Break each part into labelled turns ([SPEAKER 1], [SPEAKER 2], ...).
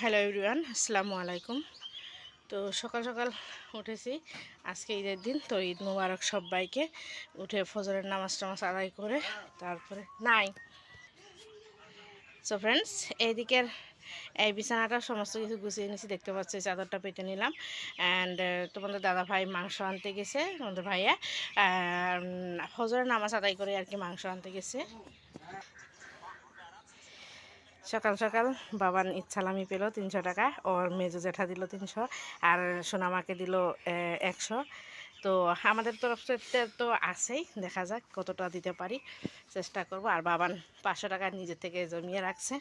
[SPEAKER 1] Hello everyone, আসসালামু আলাইকুম। তো সকাল সকাল উঠেছি। আজকে ঈদের দিন, তো ঈদ মুবারক সবাইকে উঠে ফজরের নামাজ টামাজ আদায় করে তারপরে নাই। সো ফ্রেন্ডস এইদিকের এই বিছানাটা সমস্ত কিছু গুছিয়ে নিয়েছি, দেখতে পাচ্ছি চাদরটা পেতে নিলাম। অ্যান্ড তোমাদের দাদা ভাই মাংস আনতে গেছে, তোমাদের ভাইয়া। ফজরের নামাজ আদায় করে আর কি মাংস আনতে গেছে। সকাল সকাল বাবান ইচ্ছালামি পেল তিনশো টাকা, ওর মেজো জেঠা দিল তিনশো আর সোনামাকে দিল একশো। তো আমাদের তরফ থেকে তো আছেই, দেখা যাক কতটা দিতে পারি, চেষ্টা করব। আর বাবান পাঁচশো টাকা নিজে থেকে জমিয়ে রাখছে।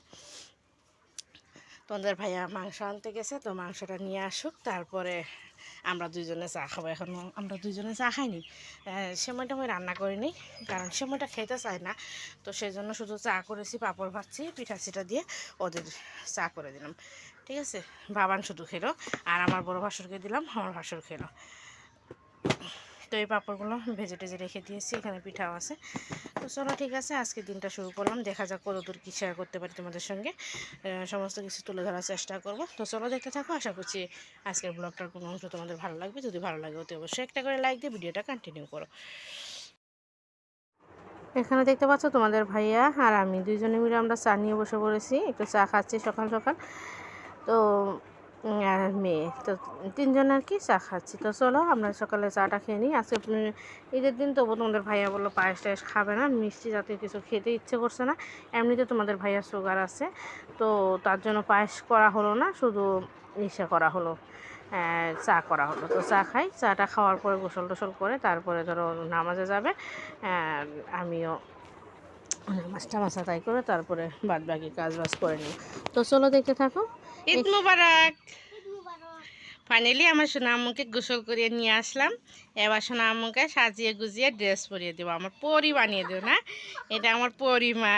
[SPEAKER 1] তোমাদের ভাইয়া মাংস আনতে গেছে, তো মাংসটা নিয়ে আসুক, তারপরে আমরা দুইজনে চা খাব। এখন আমরা দুইজনে চা খাইনি। সময়টা আমি রান্না করিনি, কারণ সময়টা খেতে চায় না। তো সেই জন্য শুধু চা করেছি, পাঁপড় ভাজছি, পিঠা সিটা দিয়ে ওদের চা করে দিলাম। ঠিক আছে? বাবান শুধু খেলো, আর আমার বড় ভাসুরকে দিলাম, আমার ভাসুর খেলো। তো এই পাঁপড়গুলো ভেজে টেজে রেখে দিয়েছি, এখানে পিঠাও আছে। তো চলো ঠিক আছে, আজকে দিনটা শুরু করলাম, দেখা যাক কতদূর কী শেয়ার করতে পারি তোমাদের সঙ্গে। সমস্ত কিছু তুলে ধরার চেষ্টা করব। তো চলো দেখতে থাকো, আশা করছি আজকের ব্লগটার কোনো অংশ তোমাদের ভালো লাগবে। যদি ভালো লাগে, অতি অবশ্যই একটা করে লাইক দিয়ে ভিডিওটা কন্টিনিউ করো। এখানে দেখতে পাচ্ছ তোমাদের ভাইয়া আর আমি দুইজনে মিলে আমরা চা নিয়ে বসে পড়েছি, একটু চা খাচ্ছি সকাল সকাল। তো আর মেয়ে তো তিনজন আর কি চা খাচ্ছি। তো চলো, আমরা সকালে চাটা খেয়ে নিই। আজকে ঈদের দিন তবু তোমাদের ভাইয়া বলল পায়েস টায়েস খাবে না, মিষ্টি জাতীয় কিছু খেতে ইচ্ছে করছে না। এমনিতে তোমাদের ভাইয়ার সুগার আছে, তো তার জন্য পায়েস করা হলো না, শুধু ইসে করা হলো চা করা হলো। তো চা খাই, চাটা খাওয়ার পরে গোসল টোসল করে তারপরে ধরো নামাজে যাবে আমিও নামাজটা মাসা তাই করে তারপরে বাদ বাকি কাজ বাজ করে নিই। তো চলো দেখতে থাকো। ঈদ মুবারক। ফাইনালি আমার সোনা আম্মুকে গোসল করিয়ে নিয়ে আসলাম। এবার সোনা আম্মুকে সাজিয়ে গুজিয়ে ড্রেস পরিয়ে দেবো। আমার পরি বানিয়ে দেবো না? এটা আমার পরিমা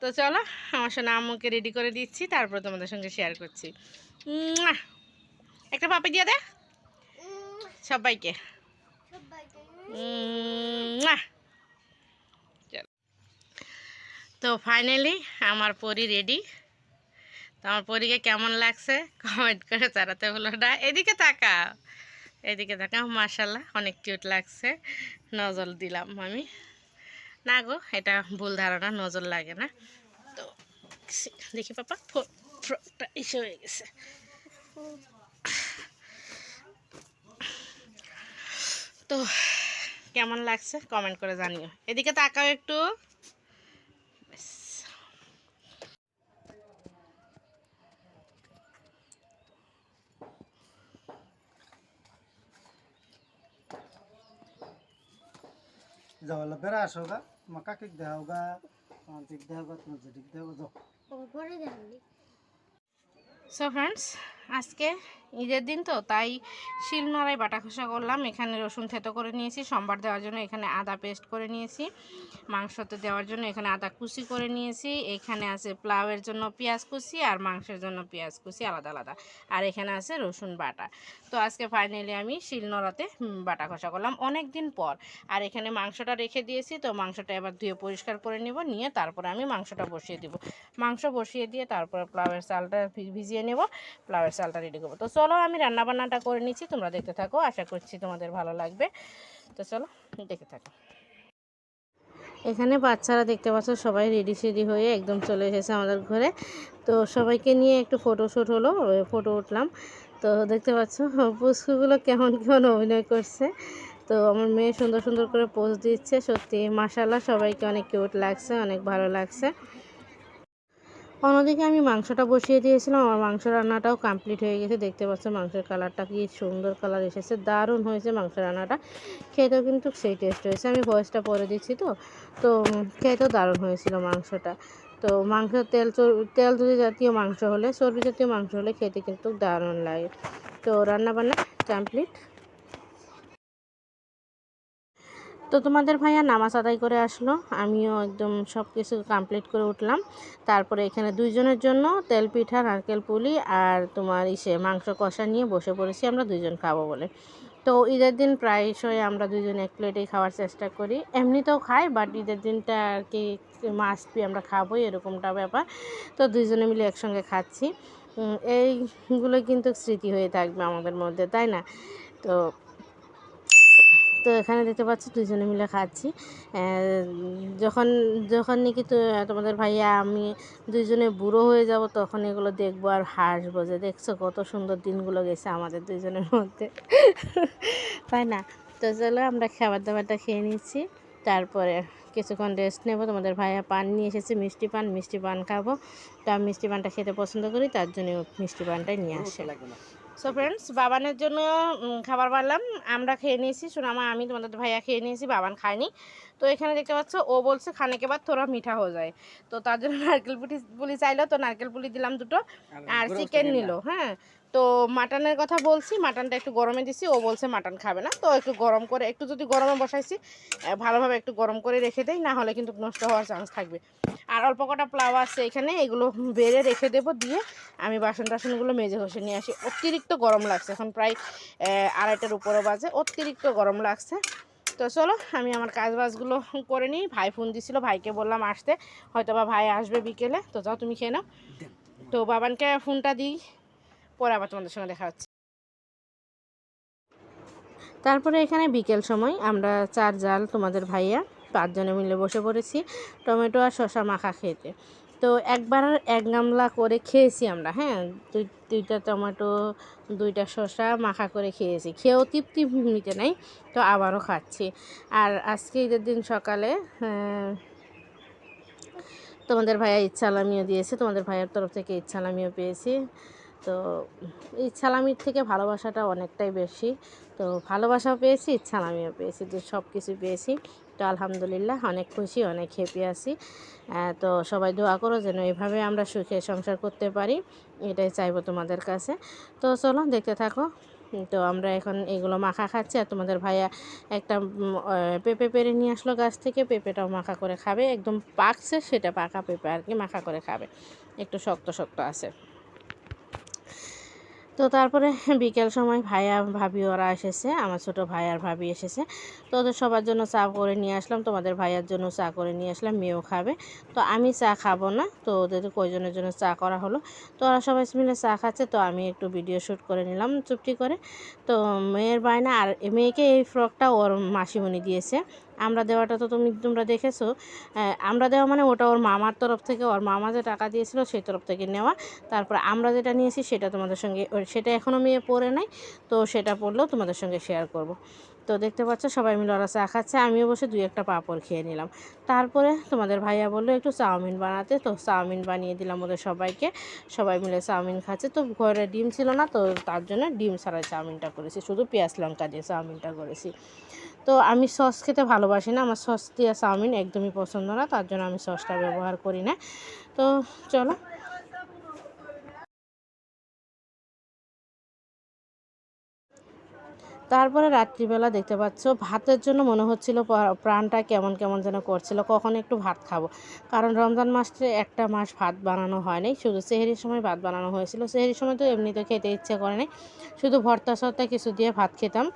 [SPEAKER 1] তো চলো আমার সোনা আম্মুকে রেডি করে দিচ্ছি তারপর তোমাদের সঙ্গে শেয়ার করছি! একটা পাপি দিয়ে দে। সবাইকে। তো ফাইনালি আমার পরি রেডি তো আমার পরীকে কেমন লাগছে? কমেন্ট করে জানাতে হলো না। এদিকে তাকা এদিকে তাকা মাশাল্লাহ অনেক কিউট লাগছে। নজর দিলাম আমি। না গো, এটা ভুল ধারণা নজর লাগে না। তো, দেখি পাপা ফ্রকটা এসে হয়ে গেছে। তো, কেমন লাগছে? কমেন্ট করে জানিও। এদিকে তাকাও একটু।
[SPEAKER 2] যাওয়ালা বেড়া আসোগা, তোমার কাকিক দেখাওগা, তোমার দিক দেখাওগা, তোমার জেঠিক দেখাওগা, যাও।
[SPEAKER 1] সো ফ্রেন্ডস আজকে ঈদের দিন তো, তাই শিলনোড়ায় বাটা খোসা করলাম। এখানে রসুন থেতো করে নিয়েছি, সোমবার দেওয়ার জন্য এখানে আদা পেস্ট করে নিয়েছি মাংসতে দেওয়ার জন্য এখানে আদা কুচি করে নিয়েছি, এখানে আছে পোলাওয়ের জন্য পেঁয়াজ কুচি আর মাংসের জন্য পেঁয়াজ কুচি, আলাদা আলাদা। আর এখানে আছে রসুন বাটা। তো আজকে ফাইনালি আমি শিলনোড়াতে বাটা খোসা করলাম অনেক দিন পর। আর এখানে মাংসটা রেখে দিয়েছি, তো মাংসটা এবার ধুয়ে পরিষ্কার করে নিব, নিয়ে তারপরে আমি মাংসটা বসিয়ে দিব। মাংস বসিয়ে দিয়ে তারপরে পোলাওয়ের চালটা ভিজিয়ে নেব পোলাওয়ের চালটা রেডি করব। তো চলো, আমি রান্না বান্নাটা করে নিচ্ছি, তোমরা দেখতে থাকো, আশা করছি তোমাদের ভালো লাগবে। তো চলো, দেখতে থাকো। এখানে বাচ্চারা দেখতে পাচ্ছ, সবাই রেডি সেডি হয়ে একদম চলে এসেছে আমাদের ঘরে। তো সবাইকে নিয়ে একটু ফটোশ্যুট হলো ফটো উঠলাম। তো দেখতে পাচ্ছ পুষ্কুগুলো কেমন কেমন অভিনয় করছে। তো আমার মেয়ে সুন্দর সুন্দর করে পোজ দিচ্ছে, সত্যি মাসাল্লাহ সবাইকে অনেক কিউট লাগছে, অনেক ভালো লাগছে। অন্যদিকে আমি মাংসটা বসিয়ে দিয়েছিলাম। আমার মাংস রান্নাটাও কমপ্লিট হয়ে গেছে। দেখতে পাচ্ছ মাংসের কালারটা কি সুন্দর কালার এসেছে। দারুণ হয়েছে মাংস রান্নাটা। খেতেও কিন্তু সেই টেস্ট হয়েছে। আমি ভয়েসটা পরে দিচ্ছি তো। তো খেতেও দারুণ হয়েছিল মাংসটা। তো, মাংস তেল তেল যদি জাতীয় মাংস হলে, চর্বি জাতীয় মাংস হলে খেতে কিন্তু দারুণ লাগে। তো রান্না বান্না কমপ্লিট তো তোমাদের ভাইয়া নামাজ আদায় করে আসলো। আমিও একদম সব কিছু কমপ্লিট করে উঠলাম। তারপরে এখানে দুইজনের জন্য তেল পিঠা, নারকেল পুলি আর তোমার ইসে মাংস কষা নিয়ে বসে পড়েছি আমরা দুইজন খাব বলে। তো ঈদের দিন প্রায়শই আমরা দুজন এক প্লেটেই খাওয়ার চেষ্টা করি। এমনিতেও খাই বাট ঈদের দিনটা আর কি মাস্ট বি আমরা খাবোই, এরকমটা ব্যাপার। তো দুইজনে মিলে একসঙ্গে খাচ্ছি। এইগুলো কিন্তু স্মৃতি হয়ে থাকবে আমাদের মধ্যে, তাই না? তো তো এখানে দেখতে পাচ্ছি দুজনে মিলে খাচ্ছি। যখন যখন নাকি তো তোমাদের ভাইয়া আমি দুইজনে বুড়ো হয়ে যাব তখন এগুলো দেখব আর হাসবো যে দেখছ কত সুন্দর দিনগুলো গেছে আমাদের দুইজনের মধ্যে। তাই না? তো চলো আমরা খাবার দাবারটা খেয়ে নিচ্ছি। তারপরে কিছুক্ষণ রেস্ট নেব। তোমাদের ভাইয়া পান নিয়ে এসেছে, মিষ্টি পান মিষ্টি পান খাব। তো আমি মিষ্টি পানটা খেতে পছন্দ করি, তার জন্য মিষ্টি পানটাই নিয়ে আসে। সো ফ্রেন্ডস বাবানের জন্য খাবার বাড়লাম আমরা খেয়ে নিয়েছি। সোনামা, আমি তোমাদের ভাইয়া খেয়ে নিয়েছি। বাবান খায়নি। তো এখানে দেখতে পাচ্ছ ও বলছে খানে কে তোরা মিঠা হয়ে যায়। তো তার জন্য নারকেল পুলি পুলি চাইলো তো নারকেল পুলি দিলাম দুটো আর চিকেন নিল হ্যাঁ। তো মাটনের কথা বলছি মাটনটা একটু গরমে দিছি ও বলছে মাটন খাবে না। তো একটু গরম করে একটু যদি গরমে বসাইছি ভালোভাবে একটু গরম করে রেখে দেয় না হলে কিন্তু নষ্ট হওয়ার চান্স থাকবে। আর অল্প কটা প্লাও আছে এখানে এগুলো বেড়ে রেখে দেব দিয়ে আমি বাসন টাসনগুলো মেজে ঘষে নিয়ে আসি। অতিরিক্ত গরম লাগছে এখন প্রায় আড়াইটার উপরে বাজে অতিরিক্ত গরম লাগছে। তো চলো আমি আমার কাজ বাজগুলো করে নিই। ভাই ফোন দিছিল ভাইকে বললাম আসতে। হয়তো বা ভাই আসবে বিকেলে। তো যাও তুমি খেয়ে নাও। তো বাবানকে ফোনটা দিই পরে আবার তোমাদের সঙ্গে দেখা হচ্ছে। তারপরে এখানে বিকেল সময় আমরা চার জাল তোমাদের ভাইয়া পাঁচজনে মিলে বসে পড়েছি টমেটো আর শসা মাখা খেতে। তো একবার এক গামলা করে খেয়েছি আমরা হ্যাঁ? দুই, দুইটা টমেটো, দুইটা শসা মাখা করে খেয়েছি। খেয়েও তৃপ্তি নিতে নাই, তো আবারও খাচ্ছি। আর আজকে ঈদের দিন সকালে তোমাদের ভাইয়া ইচ্ছালামিও দিয়েছে, তোমাদের ভাইয়ের তরফ থেকে ইচ্ছালামিও পেয়েছি। তো ইচ্ছালামির থেকে ভালোবাসাটা অনেকটাই বেশি, তো ভালোবাসাও পেয়েছি, ইচ্ছালামিও পেয়েছি, তো সব কিছু পেয়েছি। তো আলহামদুলিল্লাহ অনেক খুশি, অনেক হ্যাপি আছি। তো সবাই দোয়া করো যেন এইভাবে আমরা সুখে সংসার করতে পারি, এটাই চাইব তোমাদের কাছে। তো চলো দেখতে থাকো। তো আমরা এখন এগুলো মাখা খাচ্ছি আর তোমাদের ভাইয়া একটা পেঁপে পেরে নিয়ে আসলো গাছ থেকে, পেঁপেটাও মাখা করে খাবে। একদম পাকছে, সেটা পাকা পেঁপে আর কি মাখা করে খাবে। একটু শক্ত শক্ত আছে। তো তারপরে বিকেল সময় ভাইয়া ভাবি ওরা এসেছে, আমার ছোট ভাই আর ভাবি এসেছে। তো ওদের সবার জন্য চা করে নিয়ে আসলাম, তোমাদের ভাইয়ার জন্য চা করে নিয়ে আসলাম, মেয়েও খাবে। তো আমি চা খাব না, তো ওদের কয়জনের জন্য চা করা হলো। তো ওরা সবাই মিলে চা খাচ্ছে, তো আমি একটু ভিডিও শ্যুট করে নিলাম চুপটি করে। তো মেয়ের বায়না, আর মেয়েকে এই ফ্রকটা ওর মাসিমণি দিয়েছে। আমরা দেওয়াটা তো তুমি, তোমরা দেখেছ। আমরা দেওয়া মানে ওটা ওর মামার তরফ থেকে, ওর মামা যে টাকা দিয়েছিল সেই তরফ থেকে নেওয়া। তারপর আমরা যেটা নিয়েছি সেটা তোমাদের সঙ্গে সেটা এখনও মেয়ে পরে নাই, তো সেটা পড়লেও তোমাদের সঙ্গে শেয়ার করব। তো দেখতে পাচ্ছ সবাই মিলে ওরা চা খাচ্ছে। আমিও বসে দুই একটা পাঁপড় খেয়ে নিলাম। তারপরে তোমাদের ভাইয়া বলল একটু চাউমিন বানাতে। তো চাউমিন বানিয়ে দিলাম ওদের সবাইকে। সবাই মিলে চাউমিন খাচ্ছে। তো ঘরে ডিম ছিল না, তো তার জন্য ডিম ছাড়াই চাউমিনটা করেছি। শুধু পেঁয়াজ লঙ্কা দিয়ে চাউমিনটা করেছি। তো আমি সস খেতে ভালোবাসি না। আমার সস দিয়ে চাউমিন একদমই পছন্দ না। তার জন্য আমি সসটা ব্যবহার করি না। তো চলো তারপরে রাত্রিবেলা দেখতে পাচ্ছ, ভাতের জন্য মনে হচ্ছিল প্রাণটা কেমন কেমন যেন করছিল। কখন একটু ভাত খাব? কারণ রমজান মাসে একটা মাস ভাত বানানো হয় নাই। শুধু সেহেরির সময় ভাত বানানো হয়েছিল। সেহেরির সময় তো এমনিতে খেতে ইচ্ছে করে নাই। শুধু ভর্তা, সর্তা কিছু দিয়ে ভাত খেতাম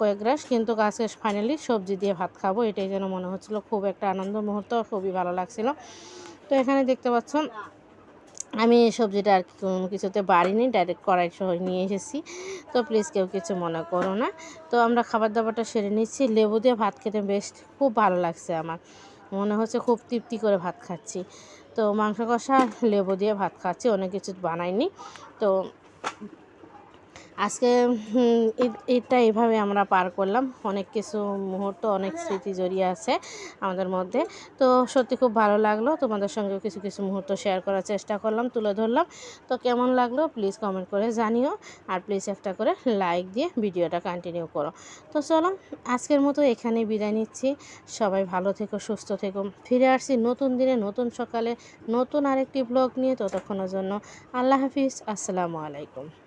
[SPEAKER 1] কয়েক গ্রাস। কিন্তু আজকে ফাইনালি সবজি দিয়ে ভাত খাব, এটাই যেন মনে হচ্ছিল। খুব একটা আনন্দ মুহূর্ত, খুবই ভালো লাগছিল। তো এখানে দেখতে পাচ্ছ আমি এই সবজিটা আর কোনো কিছুতে বাড়িনি ডাইরেক্ট কড়াই সহ নিয়ে এসেছি। তো প্লিজ কেউ কিছু মনে করো না। তো আমরা খাবার দাবারটা সেরে নিচ্ছি। লেবু দিয়ে ভাত খেতে বেশ খুব ভালো লাগছে আমার। মনে হচ্ছে খুব তৃপ্তি করে ভাত খাচ্ছি। তো মাংস কষা, লেবু দিয়ে ভাত খাচ্ছি, অনেক কিছু বানাইনি। তো আজকে ঈদ ঈদটা এভাবে আমরা পার করলাম। অনেক কিছু মুহূর্ত, অনেক স্মৃতি জড়িয়ে আছে আমাদের মধ্যে। তো সত্যি খুব ভালো লাগল। তোমাদের সঙ্গেও কিছু কিছু মুহূর্ত শেয়ার করার চেষ্টা করলাম, তুলে ধরলাম। তো কেমন লাগল প্লিজ কমেন্ট করে জানিও। আর প্লিজ একটা করে লাইক দিয়ে ভিডিওটা কন্টিনিউ করো। তো চলো, আজকের মতো এখানে বিদায় নিচ্ছি। সবাই ভালো থেকো, সুস্থ থেকো। ফিরে আসছি নতুন দিনে, নতুন সকালে, নতুন আরেকটি ব্লগ নিয়ে ততক্ষণের জন্য। আল্লাহ হাফিজ। আসসালামু আলাইকুম।